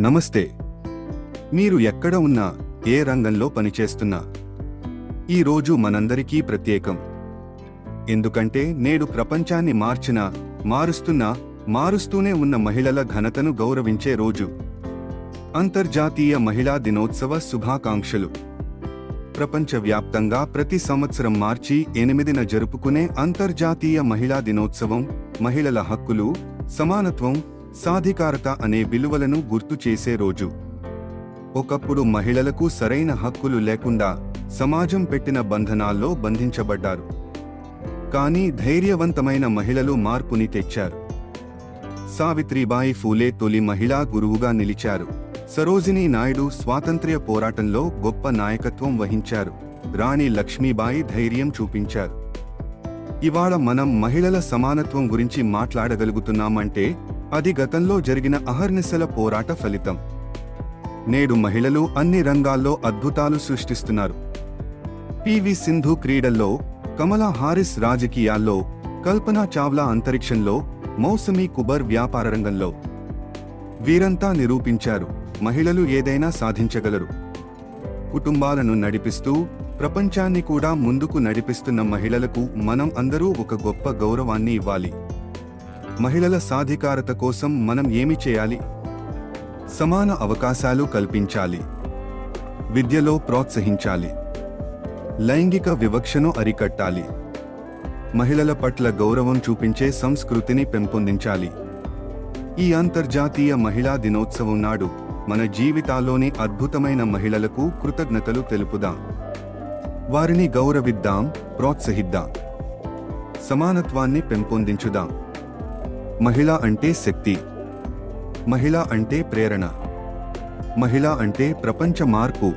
నమస్తే. మీరు ఎక్కడ ఉన్నా ఏ రంగంలో పనిచేస్తున్నా ఈ రోజు మనందరికీ ప్రత్యేకం. ఎందుకంటే నేడు ప్రపంచాన్ని మార్చిన మారుస్తున్న మారుస్తూనే ఉన్న మహిళల ఘనతను గౌరవించే రోజు. అంతర్జాతీయ మహిళా దినోత్సవ శుభాకాంక్షలు. ప్రపంచవ్యాప్తంగా ప్రతి సంవత్సరం మార్చి ఎనిమిదిన జరుపుకునే అంతర్జాతీయ మహిళా దినోత్సవం మహిళల హక్కులు సమానత్వం సాధికారత అనే విలువలను గుర్తు చేసే రోజు. ఒకప్పుడు మహిళలకు సరైన హక్కులు లేకుండా సమాజం పెట్టిన బంధనాల్లో బంధించబడ్డారు. కానీ ధైర్యవంతమైన మహిళలు మార్పుని తెచ్చారు. సావిత్రిబాయి ఫూలే తొలి మహిళా గురువుగా నిలిచారు. సరోజినీ నాయుడు స్వాతంత్ర్య పోరాటంలో గొప్ప నాయకత్వం వహించారు. రాణి లక్ష్మీబాయి ధైర్యం చూపించారు. ఇవాళ మనం మహిళల సమానత్వం గురించి మాట్లాడగలుగుతున్నామంటే అది గతంలో జరిగిన అహర్నిశల పోరాట ఫలితం. నేడు మహిళలు అన్ని రంగాల్లో అద్భుతాలు సృష్టిస్తున్నారు. పివి సింధు క్రీడల్లో కమలా హారిస్ రాజకీయాల్లో కల్పనా చావ్లా అంతరిక్షంలో మౌసమీ కుబర్ వ్యాపార రంగంలో. వీరంతా నిరూపించారు మహిళలు ఏదైనా సాధించగలరు. కుటుంబాలను నడిపిస్తూ ప్రపంచాన్ని కూడా ముందుకు నడిపిస్తున్న మహిళలకు మనం అందరూ ఒక గొప్ప గౌరవాన్ని ఇవ్వాలి. మహిళల సాధికారత కోసం మనం ఏమి చేయాలి? సమాన అవకాశాలు కల్పించాలి. విద్యలో ప్రోత్సహించాలి. లైంగిక వివక్షను అరికట్టాలి. మహిళల పట్ల గౌరవం చూపించే సంస్కృతిని పెంపొందించాలి. ఈ అంతర్జాతీయ మహిళా దినోత్సవం నాడు మన జీవితాల్లోని అద్భుతమైన మహిళలకు కృతజ్ఞతలు తెలుపుదాం. వారిని గౌరవిద్దాం ప్రోత్సహిద్దాం. సమానత్వాన్ని పెంపొందించుదాం. మహిళ అంటే శక్తి. మహిళ అంటే ప్రేరణ. మహిళ అంటే ప్రపంచ మార్పు.